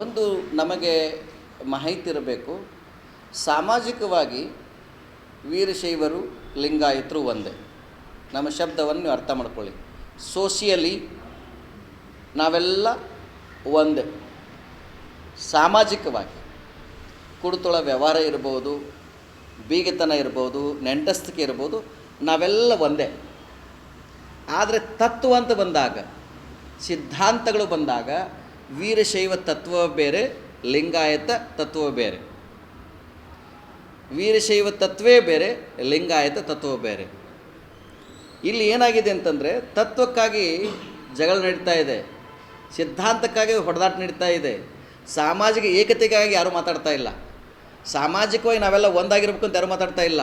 ಒಂದು ನಮಗೆ ಮಾಹಿತಿ ಇರಬೇಕು ಸಾಮಾಜಿಕವಾಗಿ ವೀರಶೈವರು ಲಿಂಗಾಯತರು ಒಂದೇ. ನಮ್ಮ ಶಬ್ದವನ್ನು ಅರ್ಥ ಮಾಡ್ಕೊಳ್ಳಿ. ಸೋಷಿಯಲಿ ನಾವೆಲ್ಲ ಒಂದೇ. ಸಾಮಾಜಿಕವಾಗಿ ಕುಡುತೊಳ ವ್ಯವಹಾರ ಇರ್ಬೋದು, ಬೀಗತನ ಇರ್ಬೋದು, ನೆಂಟಸ್ತಿಕೆ ಇರ್ಬೋದು, ನಾವೆಲ್ಲ ಒಂದೇ. ಆದರೆ ತತ್ವ ಅಂತ ಬಂದಾಗ, ಸಿದ್ಧಾಂತಗಳು ಬಂದಾಗ ವೀರಶೈವ ತತ್ವ ಬೇರೆ, ಲಿಂಗಾಯತ ತತ್ವ ಬೇರೆ. ವೀರಶೈವ ತತ್ವೇ ಬೇರೆ, ಲಿಂಗಾಯತ ತತ್ವ ಬೇರೆ. ಇಲ್ಲಿ ಏನಾಗಿದೆ ಅಂತಂದರೆ, ತತ್ವಕ್ಕಾಗಿ ಜಗಳ ನಡೀತಾ ಇದೆ, ಸಿದ್ಧಾಂತಕ್ಕಾಗಿ ಹೊಡೆದಾಟ ನಡೀತಾ ಇದೆ. ಸಾಮಾಜಿಕ ಏಕತೆಗಾಗಿ ಯಾರೂ ಮಾತಾಡ್ತಾ ಇಲ್ಲ. ಸಾಮಾಜಿಕವಾಗಿ ನಾವೆಲ್ಲ ಒಂದಾಗಿರ್ಬೇಕು ಅಂತ ಯಾರು ಮಾತಾಡ್ತಾ ಇಲ್ಲ.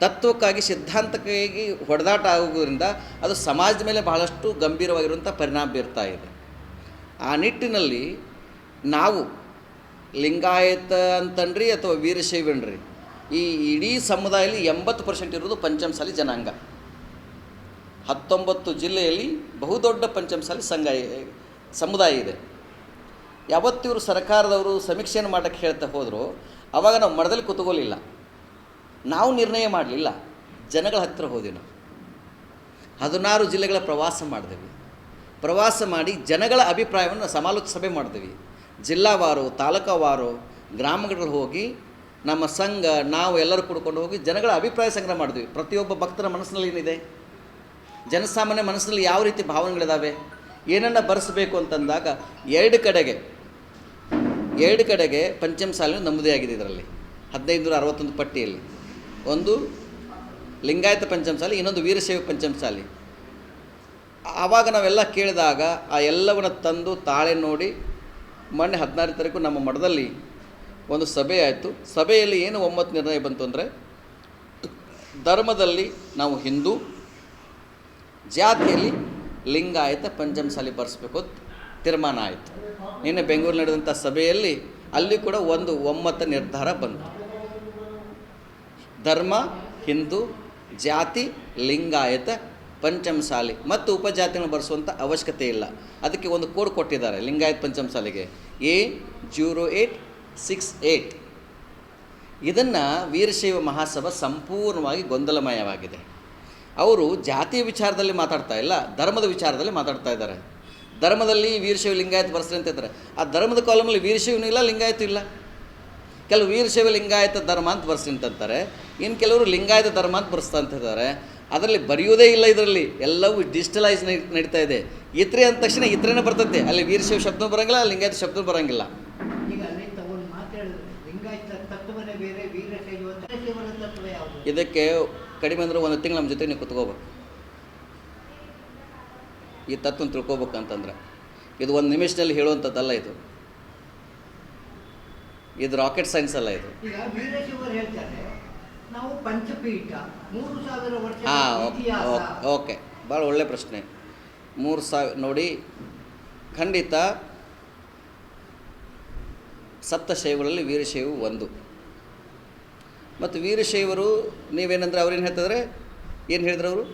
ತತ್ವಕ್ಕಾಗಿ, ಸಿದ್ಧಾಂತಕ್ಕಾಗಿ ಹೊಡೆದಾಟ ಆಗೋದ್ರಿಂದ ಅದು ಸಮಾಜದ ಮೇಲೆ ಬಹಳಷ್ಟು ಗಂಭೀರವಾಗಿರುವಂಥ ಪರಿಣಾಮ ಬೀರ್ತಾ ಇದೆ. ಆ ನಿಟ್ಟಿನಲ್ಲಿ ನಾವು ಲಿಂಗಾಯತ ಅಂತನ್ರಿ ಅಥವಾ ವೀರಶೈವನ್ರಿ ಈ ಇಡೀ ಸಮುದಾಯದಲ್ಲಿ ಎಂಬತ್ತು ಪರ್ಸೆಂಟ್ ಇರೋದು ಪಂಚಮಸಾಲಿ ಜನಾಂಗ. ಹತ್ತೊಂಬತ್ತು ಜಿಲ್ಲೆಯಲ್ಲಿ ಬಹುದೊಡ್ಡ ಪಂಚಮಸಾಲಿ ಸಂಘ ಸಮುದಾಯ ಇದೆ. ಯಾವತ್ತಿವರು ಸರ್ಕಾರದವರು ಸಮೀಕ್ಷೆಯನ್ನು ಮಾಡೋಕ್ಕೆ ಹೇಳ್ತಾ ಹೋದರೂ, ಅವಾಗ ನಾವು ಮಠದಲ್ಲಿ ಕೂತ್ಕೊಳ್ಳಿಲ್ಲ ನಾವು ನಿರ್ಣಯ ಮಾಡಲಿಲ್ಲ. ಜನಗಳ ಹತ್ತಿರ ಹೋದೆವು ನಾವು. ಹದಿನಾರು ಜಿಲ್ಲೆಗಳ ಪ್ರವಾಸ ಮಾಡಿದ್ವಿ. ಪ್ರವಾಸ ಮಾಡಿ ಜನಗಳ ಅಭಿಪ್ರಾಯವನ್ನು ಸಮಾಲೋಚ ಸಭೆ ಮಾಡಿದ್ವಿ ಜಿಲ್ಲಾವಾರು, ತಾಲೂಕಾವಾರು, ಗ್ರಾಮಗಳಲ್ಲಿ ಹೋಗಿ ನಮ್ಮ ಸಂಘ, ನಾವು ಎಲ್ಲರೂ ಕುಡ್ಕೊಂಡು ಹೋಗಿ ಜನಗಳ ಅಭಿಪ್ರಾಯ ಸಂಗ್ರಹ ಮಾಡಿದ್ವಿ ಪ್ರತಿಯೊಬ್ಬ ಭಕ್ತರ ಮನಸ್ಸಿನಲ್ಲಿ ಏನಿದೆ? ಜನಸಾಮಾನ್ಯ ಮನಸ್ಸಿನಲ್ಲಿ ಯಾವ ರೀತಿ ಭಾವನೆಗಳಿದ್ದಾವೆ ಏನನ್ನು ಬರೆಸಬೇಕು ಅಂತಂದಾಗ ಎರಡು ಕಡೆಗೆ ಎರಡು ಕಡೆಗೆ ಪಂಚಮ ಸಾಲಿನ ಆಗಿದೆ ಇದರಲ್ಲಿ. ಹದಿನೈದು ನೂರ ಅರವತ್ತೊಂದು ಪಟ್ಟಿಯಲ್ಲಿ. ಒಂದು ಲಿಂಗಾಯತ ಪಂಚಮಸಾಲಿ ಇನ್ನೊಂದು ವೀರಶೈವ ಪಂಚಮಸಾಲಿ ಆವಾಗ ನಾವೆಲ್ಲ ಕೇಳಿದಾಗ ಆ ಎಲ್ಲವನ್ನು ತಂದು ತಾಳೆ ನೋಡಿ ಮೊನ್ನೆ ಹದಿನಾರು ತಾರೀಕು ನಮ್ಮ ಮಠದಲ್ಲಿ ಒಂದು ಸಭೆ ಆಯಿತು. ಸಭೆಯಲ್ಲಿ ಏನು ಒಮ್ಮತ್ತು ನಿರ್ಣಯ ಬಂತು ಅಂದರೆ ಧರ್ಮದಲ್ಲಿ ನಾವು ಹಿಂದೂ, ಜಾತಿಯಲ್ಲಿ ಲಿಂಗಾಯತ, ಪಂಚಮಸಾಲಿ ಬರೆಸ್ಬೇಕು ಅಂತ ತೀರ್ಮಾನ ಆಯಿತು. ನಿನ್ನೆ ಬೆಂಗಳೂರು ನಡೆದಂಥ ಸಭೆಯಲ್ಲಿ ಅಲ್ಲಿ ಕೂಡ ಒಂದು ಒಮ್ಮತ ನಿರ್ಧಾರ ಬಂತು. ಧರ್ಮ, ಹಿಂದೂ, ಜಾತಿ, ಲಿಂಗಾಯತ ಪಂಚಮಸಾಲಿ ಮತ್ತು ಉಪಜಾತಿಗಳನ್ನು ಬರೆಸುವಂಥ ಅವಶ್ಯಕತೆ ಇಲ್ಲ. ಅದಕ್ಕೆ ಒಂದು ಕೋಡ್ ಕೊಟ್ಟಿದ್ದಾರೆ Lingayat ಪಂಚಮಸಾಲಿಗೆ. A zero eight six eight. ಇದನ್ನು ವೀರಶೈವ ಮಹಾಸಭಾ ಸಂಪೂರ್ಣವಾಗಿ ಗೊಂದಲಮಯವಾಗಿದೆ. ಅವರು ಜಾತಿಯ ವಿಚಾರದಲ್ಲಿ ಮಾತಾಡ್ತಾ ಇಲ್ಲ, ಧರ್ಮದ ವಿಚಾರದಲ್ಲಿ ಮಾತಾಡ್ತಾ ಇದ್ದಾರೆ. ಧರ್ಮದಲ್ಲಿ ವೀರಶೈವ ಲಿಂಗಾಯತ ಬರ್ಸ್ರಿ ಅಂತ ಇದ್ದಾರೆ. ಆ ಧರ್ಮದ ಕಾಲಮಲ್ಲಿ ವೀರಶೈವನೂ ಇಲ್ಲ, ಲಿಂಗಾಯತ ಇಲ್ಲ. ಕೆಲವು ವೀರಶೈವ ಲಿಂಗಾಯತ ಧರ್ಮ ಅಂತ ಬರ್ಸಿ ಅಂತಂತಾರೆ ಇನ್ನು ಕೆಲವರು ಲಿಂಗಾಯತ ಧರ್ಮ ಅಂತ ಬರ್ಸ್ತಾ ಅಂತ ಇದ್ದಾರೆ. ಅದರಲ್ಲಿ ಬರೆಯೋದೇ ಇಲ್ಲ ಇದರಲ್ಲಿ. ಎಲ್ಲವೂ ಡಿಜಿಟಲೈಸ್ ನಡೀತಾ ಇದೆ. ಇತ್ರೆ ಅಂದ ತಕ್ಷಣ ಇತ್ರೇನೆ ಬರ್ತೈತೆ ಅಲ್ಲಿ ವೀರಶೈವ ಶಬ್ದ ಬರೋಂಗಿಲ್ಲ ಲಿಂಗಾಯತ ಶಬ್ದ ಬರೋಂಗಿಲ್ಲ. ಇದಕ್ಕೆ ಕಡಿಮೆ ಅಂದ್ರೆ ಒಂದು ತಿಂಗಳು ನಮ್ಮ ಜೊತೆ ನೀವು ಕುತ್ಕೋಬೇಕು. ಈ ತತ್ವ ತಿಳ್ಕೊಬೇಕಂತಂದ್ರೆ ಇದು ಒಂದು ನಿಮಿಷದಲ್ಲಿ ಹೇಳುವಂಥದ್ದಲ್ಲ ಇದು. ಇದು ರಾಕೆಟ್ ಸೈನ್ಸ್ ಅಲ್ಲ ಇದು. ನಾವು ಪಂಚಪೀಠ. ಮೂರು ಸಾವಿರ ವರ್ಷ ಹಾಂ ಇತಿಹಾಸ. ಓಕೆ ಭಾಳ ಒಳ್ಳೆ ಪ್ರಶ್ನೆ. ಮೂರು ಸಾವಿರ ನೋಡಿ. ಖಂಡಿತ ಸಪ್ತಶೈವಗಳಲ್ಲಿ ವೀರಶೈವ ಒಂದು. ಮತ್ತು ವೀರಶೈವರು ನೀವೇನಂದ್ರೆ ಅವ್ರೇನು ಹೇಳ್ತಿದ್ರೆ? ಏನು ಹೇಳಿದ್ರು ಅವರು?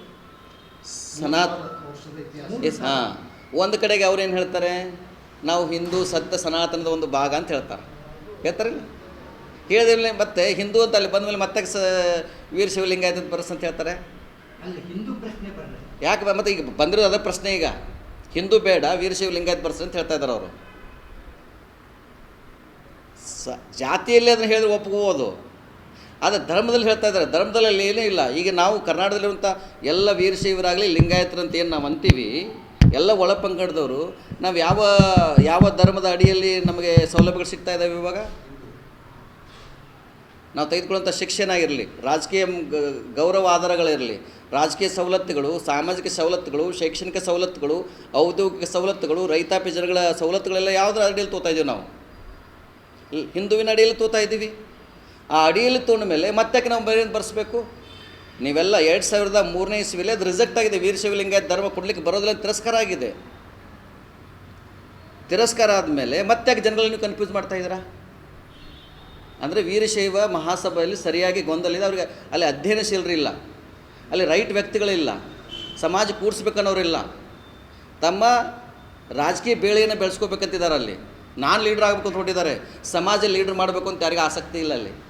ಸನಾತ್ ಎಸ್ ಹಾಂ. ಒಂದು ಕಡೆಗೆ ಅವ್ರೇನು ಏನು ಹೇಳ್ತಾರೆ? ನಾವು ಹಿಂದೂ ಸತ್ಯ ಸನಾತನದ ಒಂದು ಭಾಗ ಅಂತ ಹೇಳ್ತಾರೆ. ಹೇಳ್ತಾರಿಲ್ಲ? ಹೇಳಿದ್ರೆ ಮತ್ತೆ ಹಿಂದೂ ಅಂತ ಅಲ್ಲಿ ಬಂದಮೇಲೆ ಮತ್ತೆ ಸ ವೀರಶೈವ ಲಿಂಗಾಯತ ಬರಸ್ ಅಂತ ಹೇಳ್ತಾರೆ. ಅಲ್ಲಿ ಹಿಂದೂ ಪ್ರಶ್ನೆ ಬರಲಿ ಯಾಕೆ ಮತ್ತೆ ಈಗ ಬಂದಿರೋದು ಅದೇ ಪ್ರಶ್ನೆ ಈಗ. ಹಿಂದೂ ಬೇಡ ವೀರಶೈವ ಲಿಂಗಾಯತ ಬರ್ಸ್ ಅಂತ ಹೇಳ್ತಾ ಇದ್ದಾರೆ ಅವರು. ಸ ಜಾತಿಯಲ್ಲಿ ಅದನ್ನು ಹೇಳಿದ್ರೆ ಒಪ್ಕೋಬೋದು. ಆದರೆ ಧರ್ಮದಲ್ಲಿ ಹೇಳ್ತಾ ಇದ್ದಾರೆ ಧರ್ಮದಲ್ಲಿ ಅಲ್ಲಿ ಏನೂ ಇಲ್ಲ. ಈಗ ನಾವು ಕರ್ನಾಟಕದಲ್ಲಿರುವಂಥ ಎಲ್ಲ ವೀರಶೈವರಾಗಲಿ ಲಿಂಗಾಯತರು ಅಂತ ಏನು ನಾವು ಅಂತೀವಿ ಎಲ್ಲ ಒಳ ಪಂಗಡದವರು ನಾವು ಯಾವ ಯಾವ ಧರ್ಮದ ಅಡಿಯಲ್ಲಿ ನಮಗೆ ಸೌಲಭ್ಯಗಳು ಸಿಗ್ತಾ ಇದ್ದಾವೆ ಇವಾಗ? ನಾವು ತೆಗೆದುಕೊಳ್ಳುವಂಥ ಶಿಕ್ಷಣ ಇರಲಿ ರಾಜಕೀಯ ಗೌರವ ಆಧಾರಗಳಿರಲಿ, ರಾಜಕೀಯ ಸವಲತ್ತುಗಳು, ಸಾಮಾಜಿಕ ಸವಲತ್ತುಗಳು, ಶೈಕ್ಷಣಿಕ ಸವಲತ್ತುಗಳು, ಔದ್ಯೋಗಿಕ ಸವಲತ್ತುಗಳು, ರೈತಾಪಿ ಜನಗಳ ಸವಲತ್ತುಗಳೆಲ್ಲ ಯಾವುದರ ಅಡಿಯಲ್ಲಿ ತೋತಾ ಇದ್ದೀವಿ ನಾವು? ಹಿಂದುವಿನ ಅಡಿಯಲ್ಲಿ ತೋತಾ ಇದ್ದೀವಿ. ಆ ಅಡಿಯಲ್ಲಿ ತೊಗೊಂಡ ಮೇಲೆ ಮತ್ತೆ ನಾವು ಬೇರೆ ಬರೆಸ್ಬೇಕು? ನೀವೆಲ್ಲ ಎರಡು ಸಾವಿರದ ಮೂರನೇ ಇಸ್ವಿಲಿ ಅದು ರಿಜೆಕ್ಟ್ ಆಗಿದೆ. ವೀರಶೈವ ಲಿಂಗಾಯತ ಧರ್ಮ ಕೊಡಲಿಕ್ಕೆ ಬರೋದಿಲ್ಲ ತಿರಸ್ಕಾರ ಆಗಿದೆ. ತಿರಸ್ಕಾರ ಆದಮೇಲೆ ಮತ್ತೆ ಜನಗಳನ್ನ ನೀವು ಕನ್ಫ್ಯೂಸ್ ಮಾಡ್ತಾ ಇದ್ದೀರಾ? ಅಂದರೆ ವೀರಶೈವ ಮಹಾಸಭೆಯಲ್ಲಿ ಸರಿಯಾಗಿ ಗೊಂದಲ ಇದೆ. ಅವ್ರಿಗೆ ಅಲ್ಲಿ ಅಧ್ಯಯನಶೀಲರಿಲ್ಲ. ಅಲ್ಲಿ ರೈಟ್ ವ್ಯಕ್ತಿಗಳಿಲ್ಲ. ಸಮಾಜ ಕೂಡಿಸ್ಬೇಕನ್ನೋರಿಲ್ಲ ತಮ್ಮ ರಾಜಕೀಯ ಬೇಳೆಯನ್ನು ಬೆಳೆಸ್ಕೋಬೇಕಂತಿದ್ದಾರೆ ಅಲ್ಲಿ. ನಾನು ಲೀಡ್ರ್ ಆಗಬೇಕು ಅಂತ ಹೊಟ್ಟಿದ್ದಾರೆ ಸಮಾಜ ಲೀಡ್ರ್ ಮಾಡಬೇಕು ಅಂತ ಯಾರಿಗೂ ಆಸಕ್ತಿ ಇಲ್ಲ ಅಲ್ಲಿ.